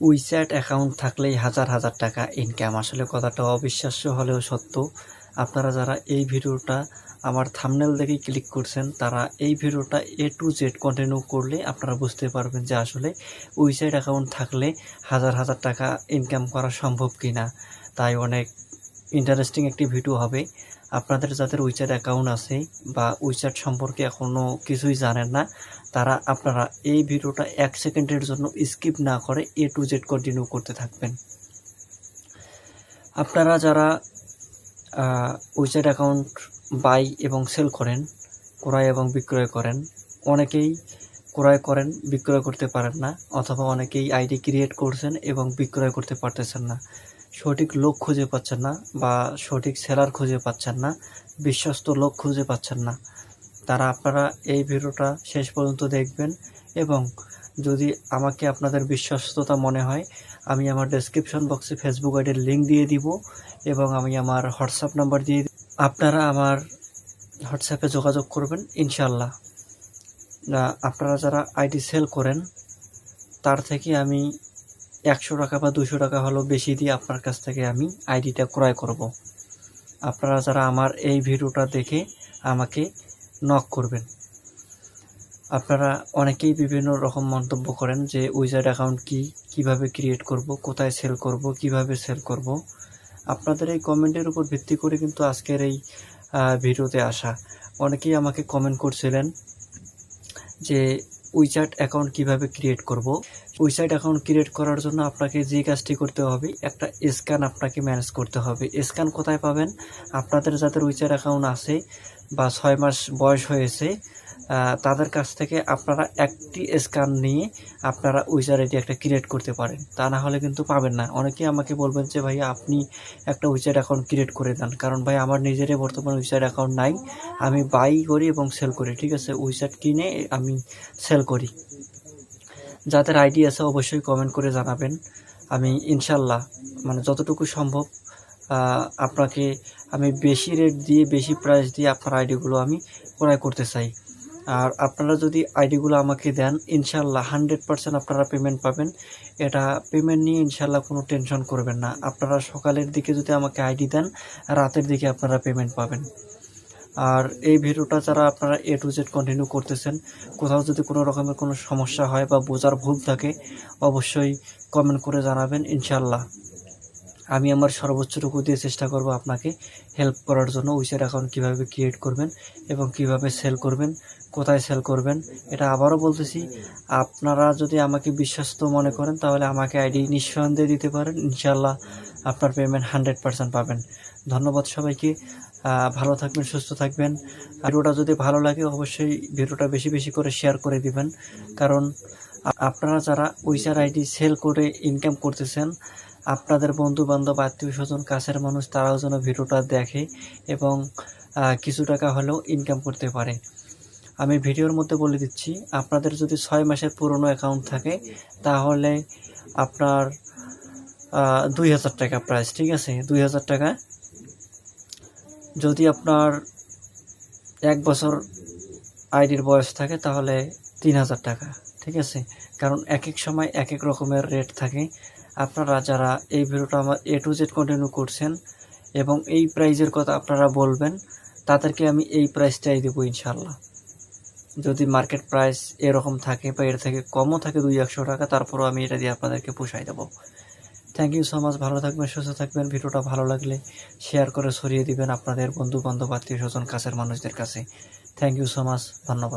WeChat account থাকলেই হাজার হাজার টাকা ইনকাম আসলে কথাটা অবিশ্বাস্য হলেও সত্য। আপনারা যারা এই ভিডিওটা আমার থামনেল দেখেই ক্লিক করছেন, তারা এই ভিডিওটা এ টু জেড কন্টিনিউ করলে আপনারা বুঝতে পারবেন যে আসলে উইচ্যাট অ্যাকাউন্ট থাকলে হাজার হাজার টাকা ইনকাম করা সম্ভব কি না তাই অনেক ইন্টারেস্টিং একটি ভিডিও হবে। আপনাদের যাদের উইচ্যাট অ্যাকাউন্ট আছে বা উইচ্যাট সম্পর্কে এখনও কিছুই জানেন না, তারা আপনারা এই ভিডিওটা এক সেকেন্ডের জন্য স্কিপ না করে এ টু জেড কন্টিনিউ করতে থাকবেন। আপনারা যারা উইচ্যাট অ্যাকাউন্ট বাই এবং সেল করেন, ক্রয় এবং বিক্রয় করেন, অনেকেই ক্রয় করেন, বিক্রয় করতে পারেন না, অথবা অনেকেই আইডি ক্রিয়েট করছেন এবং বিক্রয় করতে পারতেছেন না। সঠিক লোক খুঁজে পাচ্ছেন না বা সঠিক সেলার খুঁজে পাচ্ছেন না, বিশ্বস্ত লোক খুঁজে পাচ্ছেন না। তারা আপনারা এই ভিডিওটা শেষ পর্যন্ত দেখবেন এবং যদি আমাকে আপনাদের বিশ্বস্ততা মনে হয়, আমি আমার ডেসক্রিপশন বক্সে ফেসবুক আইডির লিঙ্ক দিয়ে দিব এবং আমি আমার হোয়াটসঅ্যাপ নাম্বার দিয়ে আপনারা আমার হোয়াটসঅ্যাপে যোগাযোগ করবেন ইনশাল্লাহ আপনারা যারা আইডি সেল করেন, তার থেকে আমি একশো টাকা বা দুশো টাকা হলেও বেশি দিয়ে আপনার কাছ থেকে আমি আইডিটা ক্রয় করব। আপনারা যারা আমার এই ভিডিওটা দেখে আমাকে নক করবেন। আপনারা অনেকেই বিভিন্ন রকম মন্তব্য করেন যে উইজার্ড অ্যাকাউন্ট কি, কীভাবে ক্রিয়েট করব, কোথায় সেল করব, কীভাবে সেল করব। আপনাদের এই কমেন্টের উপর ভিত্তি করে কিন্তু আজকের এই ভিডিওতে আসা। অনেকেই আমাকে কমেন্ট করছিলেন যে উইচ্যাট অ্যাকাউন্ট কীভাবে ক্রিয়েট করব? উইচ্যাট অ্যাকাউন্ট ক্রিয়েট করার জন্য আপনাকে যে কাজটি করতে হবে, একটা স্ক্যান আপনাকে ম্যানেজ করতে হবে। স্ক্যান কোথায় পাবেন? আপনাদের যাদের উইচ্যাট অ্যাকাউন্ট আছে বা ছয় মাস বয়স হয়েছে তাদের কাছ থেকে আপনারা একটি স্ক্যান নিয়ে আপনারা উইচার আইডি একটা ক্রিয়েট করতে পারেন। তা না হলে কিন্তু পাবেন না। অনেকেই আমাকে বলবেন যে ভাই আপনি একটা উইচার অ্যাকাউন্ট ক্রিয়েট করে দেন। কারণ ভাই, আমার নিজেরই বর্তমান উইচার অ্যাকাউন্ট নাই। আমি বাই করি এবং সেল করি, ঠিক আছে? উইচার কিনে আমি সেল করি। যাদের আইডি আছে অবশ্যই কমেন্ট করে জানাবেন। আমি ইনশাল্লাহ মানে যতটুকু সম্ভব আপনাকে আমি বেশি রেট দিয়ে, বেশি প্রাইস দিয়ে আপনার আইডিগুলো আমি ক্রয় করতে চাই। আর আপনারা যদি আইডিগুলো আমাকে দেন ইনশাল্লাহ হান্ড্রেড পার্সেন্ট আপনারা পেমেন্ট পাবেন। এটা পেমেন্ট নিয়ে ইনশাল্লাহ কোনো টেনশন করবেন না। আপনারা সকালের দিকে যদি আমাকে আইডি দেন, রাতের দিকে আপনারা পেমেন্ট পাবেন। আর এই ভিডিওটা যারা আপনারা এ টু জেড কন্টিনিউ করতেছেন, কোথাও যদি কোনো রকমের কোনো সমস্যা হয় বা বোঝার ভুল থাকে, অবশ্যই কমেন্ট করে জানাবেন ইনশাল্লাহ আমি আমার সর্বোচ্চটুকু দিয়ে চেষ্টা করব আপনাকে হেল্প করার জন্য উইচার অ্যাকাউন্ট কীভাবে ক্রিয়েট করবেন এবং কীভাবে সেল করবেন, কোথায় সেল করবেন, এটা আবারও বলতেছি। আপনারা যদি আমাকে বিশ্বস্ত মনে করেন, তাহলে আমাকে আইডি নিঃসন্দেহে দিতে পারেন। ইনশাল্লাহ আপনার পেমেন্ট হান্ড্রেড পার্সেন্ট পাবেন। ধন্যবাদ সবাইকে। ভালো থাকবেন, সুস্থ থাকবেন। ভিডিওটা যদি ভালো লাগে, অবশ্যই ভিডিওটা বেশি বেশি করে শেয়ার করে দিবেন। কারণ আপনারা যারা উইচার আইডি সেল করে ইনকাম করতেছেন আপনাদের বন্ধু বান্ধব আত্মীয় স্বজন কাছের মানুষ, তারাও যেন ভিডিওটা দেখে এবং কিছু টাকা হলেও ইনকাম করতে পারে। আমি ভিডিওর মধ্যে বলে দিচ্ছি, আপনাদের যদি ছয় মাসের পুরনো অ্যাকাউন্ট থাকে, তাহলে আপনার দুই হাজার টাকা প্রাইস ঠিক আছে? দুই হাজার টাকা। যদি আপনার এক বছর আইডির বয়স থাকে, তাহলে তিন হাজার টাকা, ঠিক আছে? কারণ এক এক সময় এক এক রকমের রেট থাকে। আপনারা যারা এই ভিডিওটা আমার এ টু জেড কন্টিনিউ করছেন এবং এই প্রাইজের কথা আপনারা বলবেন, তাদেরকে আমি এই প্রাইসটাই দেবো ইনশাল্লাহ যদি মার্কেট প্রাইস এরকম থাকে বা এর থেকে কমও থাকে দুই, একশো টাকা, তারপরও আমি এটা দিয়ে আপনাদেরকে পোষাই দেবো। থ্যাংক ইউ সো মাচ ভালো থাকবেন, সুস্থ থাকবেন। ভিডিওটা ভালো লাগলে শেয়ার করে ছড়িয়ে দিবেন আপনাদের বন্ধু বান্ধব আত্মীয় স্বজন কাছের মানুষদের কাছে। থ্যাংক ইউ সো মাচ ধন্যবাদ।